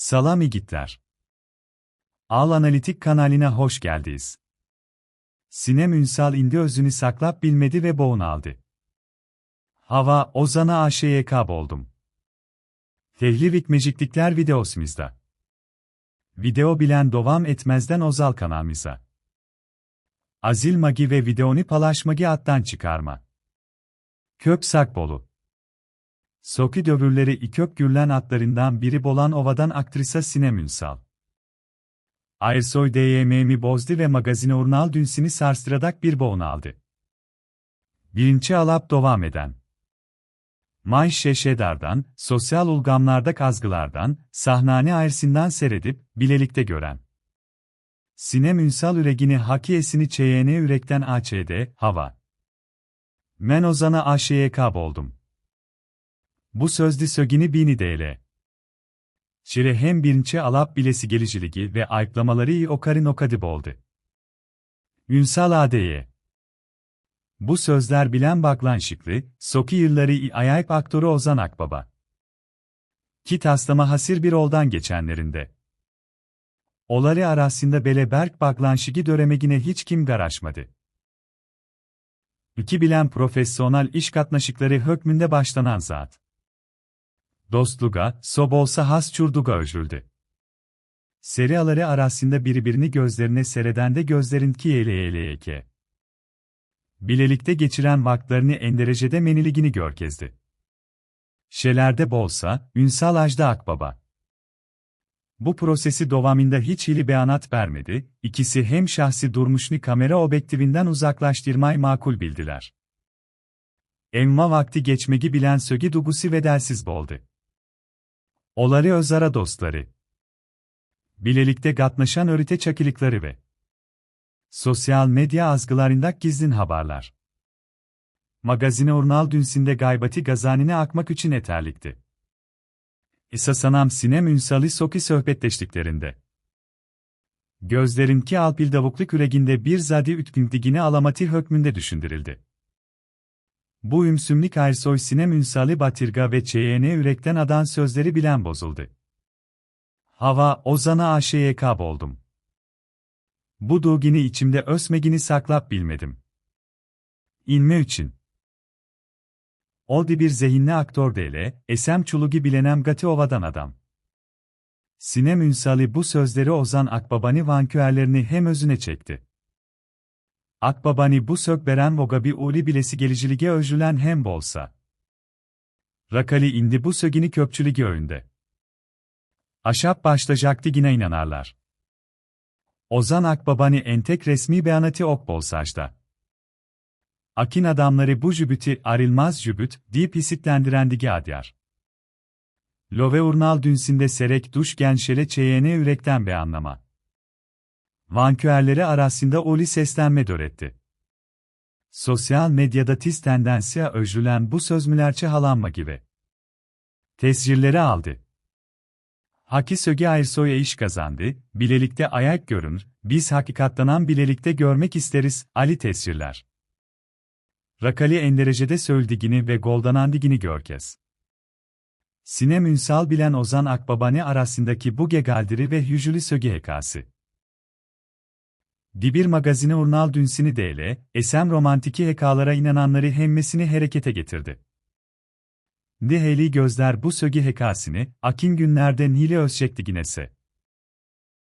Salam igitler. Al Analitik kanalına hoş geldiniz. Sinem Ünsal indi özünü saklap bilmedi ve boğun aldı. Hava, Ozan'a AŞYK oldum. Tehlivik Meciklikler videosumuzda. Video bilen devam etmezden Ozal kanalımıza. Azil Magi ve videonu paylaşmagi attan çıkarma. Kök Sakbolu. Soki dövürleri ikök gürlen atlarından biri bolan ovadan aktrisa Sinem Ünsal. Ayrsoy DYM'mi bozdu ve magazine urnal dünsini sarstıradak bir boğun aldı. Birinci alap devam eden. May Şeşedar'dan, sosyal ulgamlarda kazgılardan, sahnane ayrısından seyredip, bilelikte gören. Sinem Ünsal üregini hakiyesini çeyene ürekten AÇD, hava. Men ozana AŞYK oldum. Bu sözlü sögini bini değile. Çire hem birinci alap bilesi geliciligi ve ayıplamaları iyi okarin okadib oldu. Ünsal AD'ye. Bu sözler bilen baklan şıklı, soki yılları i ayayp aktörü Ozan Akbaba. Ki taslama hasir bir oldan geçenlerinde. Oları arasında bele berk baklanşigi döremegine hiç kim garaşmadı. İki bilen profesyonel iş katnaşıkları hükmünde başlanan zat. Dostluga, sob olsa has çurduga özüldü. Seriaları arasında birbirini gözlerine seredende gözlerin ki eleyeleyeke. Bilelikte geçiren vaktlerini enderecede meniligini görkezdi. Şelerde bolsa, Ünsal Ajda Akbaba. Bu prosesi dovamında hiç ili beyanat vermedi, ikisi hem şahsi durmuşni kamera objektivinden uzaklaştırmayı makul bildiler. Emma vakti geçmegi bilen sögi dugusi ve dersiz boldu. Oları özara dostları. Bilelikte gatnaşan örite çakılıkları ve sosyal medya azgılarında gizlin haberler. Magazine urnal dünsinde gaybati gazanine akmak için eterlikti. İsasanam sinem ünsali soki sohbetleştiklerinde. Gözlerinki alpil davukluk üreginde bir zadi ütkündigini alamati hükmünde düşündürüldü. Bu ümsümlik Ersoy Sinem Ünsali Batırga ve ÇYN Ürekten adan sözleri bilen bozuldu. Hava, Ozan'a AŞYK oldum. Bu dugini içimde ösmegini saklap bilmedim. İnme için. Oldi bir zehinli aktör dele, esem çulugi bilenem gati ovadan adam. Sinem Ünsali bu sözleri Ozan Akbabani vanküerlerini hem özüne çekti. Akbabani bu sök beren vogabi uli bilesi gelicilige özülen hem bolsa. Rakali indi bu sögini köpçüligi öğünde. Aşap başlayacaktı yine inanarlar. Ozan Akbabani entek resmi beyanati ok bolsaçta. Akin adamları bu jübüti arilmaz jübüt deyip isitlendirendigi adyar. Love urnal dünsinde serek duş genşele çeyene ürekten beyanlama vanküerleri arasında oli seslenme döretti. Sosyal medyada tiz tendensiya özrülen bu sözmülerçe halanma gibi. Tescilleri aldı. Haki Söge Aysoy'a iş kazandı, bilelikte ayak görünür, biz hakikatlanan bilelikte görmek isteriz, Ali tesciller. Rakali enderecede söyldigini ve goldanandigini görkez. Sinem Ünsal bilen Ozan Akbabani arasındaki bu gegaldiri ve hücülü söge hekası. Dibir magazine urnal dünsini DL, esem romantiki hekalara inananları hemmesini harekete getirdi. Diheli gözler bu sögi hekasini, akin günlerde Nili Özçekti ginese.